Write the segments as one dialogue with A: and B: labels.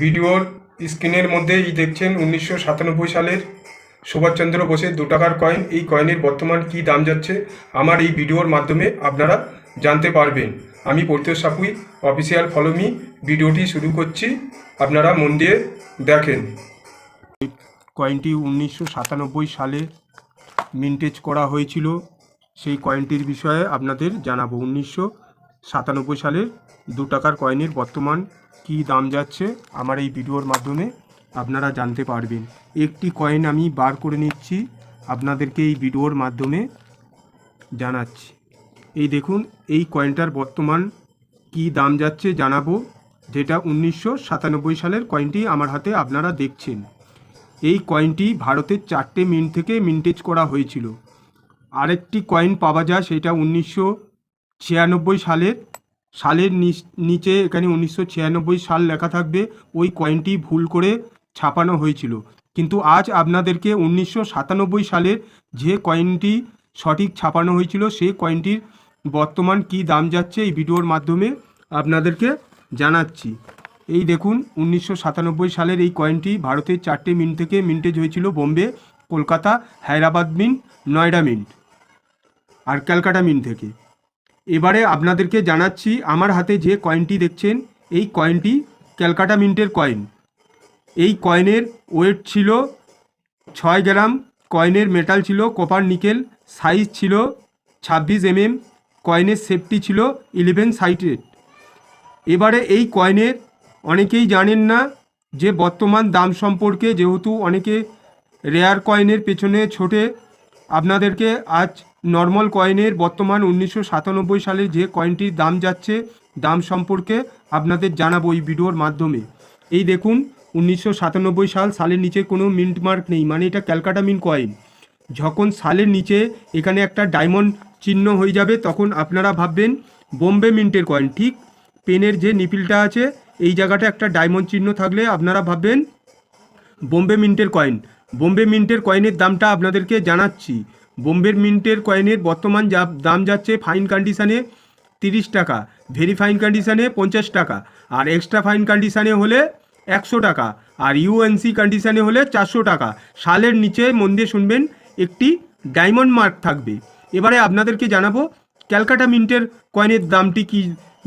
A: ভিডিওর স্ক্রিনের মধ্যেই দেখছেন উনিশশো সাতানব্বই সালের সুভাষচন্দ্র বোসের দু টাকার কয়েন। এই কয়েনের বর্তমান কি দাম যাচ্ছে আমার এই ভিডিওর মাধ্যমে আপনারা জানতে পারবেন। আমি পরিতোষ সাপুই অফিসিয়াল ফলোমি ভিডিওটি শুরু করছি। আপনারা মন দিয়ে দেখেন। কয়েনটি উনিশশো সাতানব্বই সালে মিন্টেজ করা হয়েছিল। সেই কয়েনটির বিষয়ে আপনাদের জানাব। উনিশশো সাতানব্বই সালের দু টাকার কয়েনের বর্তমান কী দাম যাচ্ছে আমার এই ভিডিওর মাধ্যমে আপনারা জানতে পারবেন। একটি কয়েন আমি বার করে নিচ্ছি, আপনাদেরকে এই ভিডিওর মাধ্যমে জানাচ্ছি। এই দেখুন, এই কয়েনটার বর্তমান কী দাম যাচ্ছে জানাব, যেটা উনিশশো সাতানব্বই সালের কয়েনটি আমার হাতে আপনারা দেখছেন। এই কয়েনটি ভারতের চারটে মিন্ট থেকে মিন্টেজ করা হয়েছিল। আরেকটি কয়েন পাওয়া যায়, সেটা উনিশশো ছিয়ানব্বই সালের সালের নিচ- এখানে উনিশশো ছিয়ানব্বই সাল লেখা থাকবে, ওই কয়েনটি ভুল করে ছাপানো হয়েছিল। কিন্তু আজ আপনাদেরকে উনিশশো সাতানব্বই সালের যে কয়েনটি সঠিক ছাপানো হয়েছিল সেই কয়েনটির বর্তমান কি দাম যাচ্ছে, এই ভিডিওর মাধ্যমে আপনাদেরকে জানাচ্ছি। এই দেখুন, উনিশশো সাতানব্বই সালের এই কয়েনটি ভারতের চারটে মিন্ট থেকে মিন্টেজ হয়েছিল, বোম্বে, কলকাতা, হায়দ্রাবাদ মিন্ট নয়ডা মিন্ট আর ক্যালকাটা মিন্ট থেকে। এবারে আপনাদেরকে জানাচ্ছি, আমার হাতে যে কয়েনটি দেখছেন, এই কয়েনটি ক্যালকাটা মিন্টের কয়েন এই কয়েনের ওয়েট ছিল ছয় গ্রাম কয়েনের মেটাল ছিল কপার নিকেল সাইজ ছিল ছাব্বিশ এমএম কয়েনের সেফটি ছিল ইলেভেন সাইটেড এবারে এই কয়েনের অনেকেই জানেন না যে বর্তমান দাম সম্পর্কে, যেহেতু অনেকে রেয়ার কয়েনের পেছনে ছোটে আপনাদেরকে আজ নর্মাল কয়েনের বর্তমান উনিশশো সাতানব্বই সালে যে কয়েনটির দাম যাচ্ছে, দাম সম্পর্কে আপনাদের জানাব এই ভিডিওর মাধ্যমে। এই দেখুন, উনিশশো সাতানব্বই সাল সালের নিচে কোনো মিন্ট মার্ক নেই মানে এটা ক্যালকাটা মিন্ট কয়েন যখন সালের নিচে এখানে একটা ডায়মন্ড চিহ্ন হয়ে যাবে, তখন আপনারা ভাববেন, বোম্বে মিন্টের কয়েন ঠিক? পেনের যে নিপিলটা আছে, এই জায়গাটা একটা ডায়মন্ড চিহ্ন থাকলে আপনারা ভাববেন, বোম্বে মিন্টের কয়েন বোম্বে মিন্টের কয়েনের দামটা আপনাদেরকে জানাচ্ছি। বোম্বে মিন্টের কয়েনের বর্তমান যা দাম যাচ্ছে ফাইন কন্ডিশানে তিরিশ টাকা, ভেরি ফাইন কন্ডিশানে পঞ্চাশ টাকা, আর এক্সট্রা ফাইন কন্ডিশানে হলে একশো টাকা, আর ইউএনসি কন্ডিশানে হলে চারশো টাকা। সালের নিচে মন দিয়ে শুনবেন, একটি ডায়মন্ড মার্ক থাকবে। এবারে আপনাদেরকে জানাব, ক্যালকাটা মিন্টের কয়েনের দামটি কি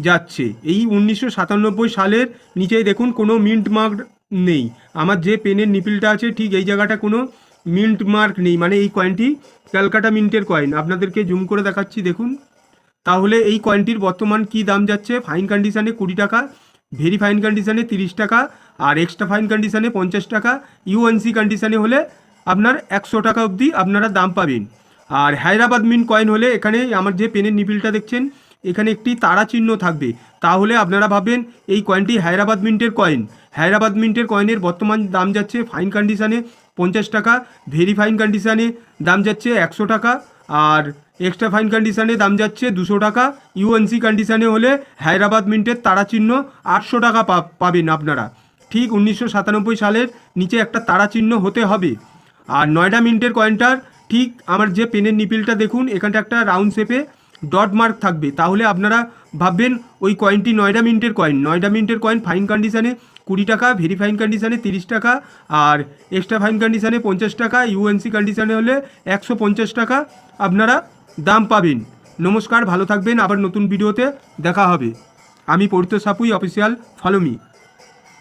A: যাচ্ছে? এই উনিশশো সাতানব্বই সালের নিচেই দেখুন, কোনো মিন্ট মার্ক নেই। আমার যে পেনের নিপিলটা আছে, ঠিক এই জায়গাটা কোনো মিন্ট মার্ক নেই। মানে এই কয়েনটি ক্যালকাটা মিন্টের কয়েন। আপনাদেরকে জুম করে দেখাচ্ছি, দেখুন। তাহলে এই কয়েনটির বর্তমান কি দাম যাচ্ছে? ফাইন কন্ডিশানে কুড়ি টাকা, ভেরি ফাইন কন্ডিশানে তিরিশ টাকা, আর এক্সট্রা ফাইন কন্ডিশানে পঞ্চাশ টাকা, ইউএনসি কন্ডিশানে হলে আপনার একশো টাকা অবধি আপনারা দাম পাবেন। আর হায়দ্রাবাদ মিন কয়েন হলে এখানে আমার যে পেনের নিপিলটা দেখছেন এখানে একটি তারা চিহ্ন থাকবে। তাহলে আপনারা ভাবেন এই কয়েনটি হায়দ্রাবাদ মিন্টের কয়েন হায়দ্রাবাদ মিন্টের কয়েনের বর্তমান দাম যাচ্ছে ফাইন কন্ডিশানে পঞ্চাশ টাকা ভেরি ফাইন কন্ডিশানে দাম যাচ্ছে একশো টাকা, আর এক্সট্রা ফাইন কন্ডিশানে দাম যাচ্ছে দুশো টাকা। ইউএনসি কন্ডিশানে হলে হায়দ্রাবাদ মিন্টের তারা চিহ্ন আটশো টাকা পাবেন আপনারা। ঠিক উনিশশো সাতানব্বই সালের নিচে একটা তারা চিহ্ন হতে হবে। আর নয়ডা মিন্টের কয়েনটার ঠিক আমার যে পেনের নিপিলটা দেখুন, এখানটা একটা রাউন্ড শেপে ডট মার্ক থাকবে। তাহলে আপনারা ভাববেন ওই কয়েনটি নয়ডা মিন্টের কয়েন নয়ডা মিন্টের কয়েন ফাইন কন্ডিশানে কুড়ি টাকা ভেরি ফাইন কন্ডিশানে তিরিশ টাকা, আর এক্সট্রা ফাইন কন্ডিশানে পঞ্চাশ টাকা ইউএনসি কন্ডিশানে হলে একশো পঞ্চাশ টাকা আপনারা দাম পাবেন। নমস্কার, ভালো থাকবেন। আবার নতুন ভিডিওতে দেখা হবে। আমি Parit Sapui official follow me